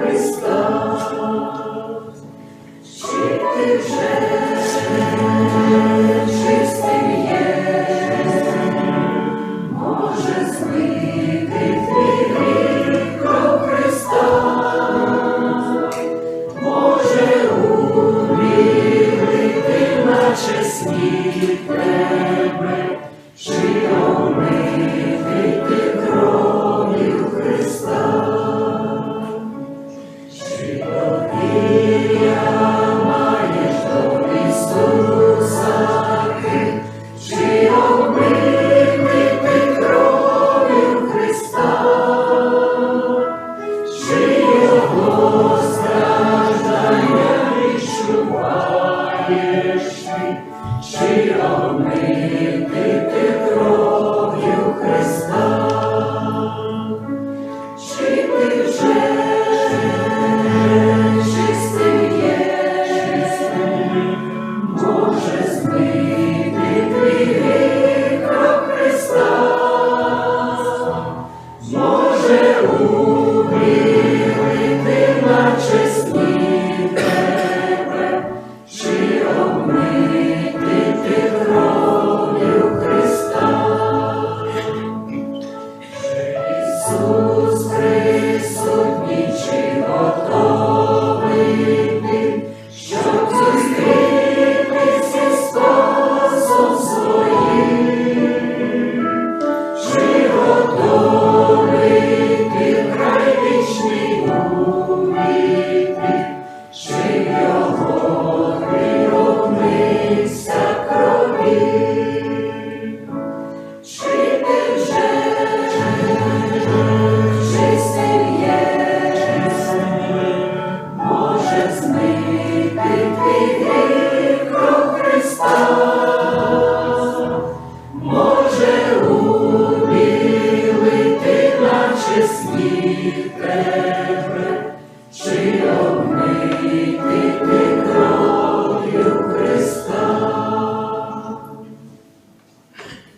Христа, чи ти вже безпечний, щиро мити ти кров'ю Христа, чи ти вже. пісні тебе.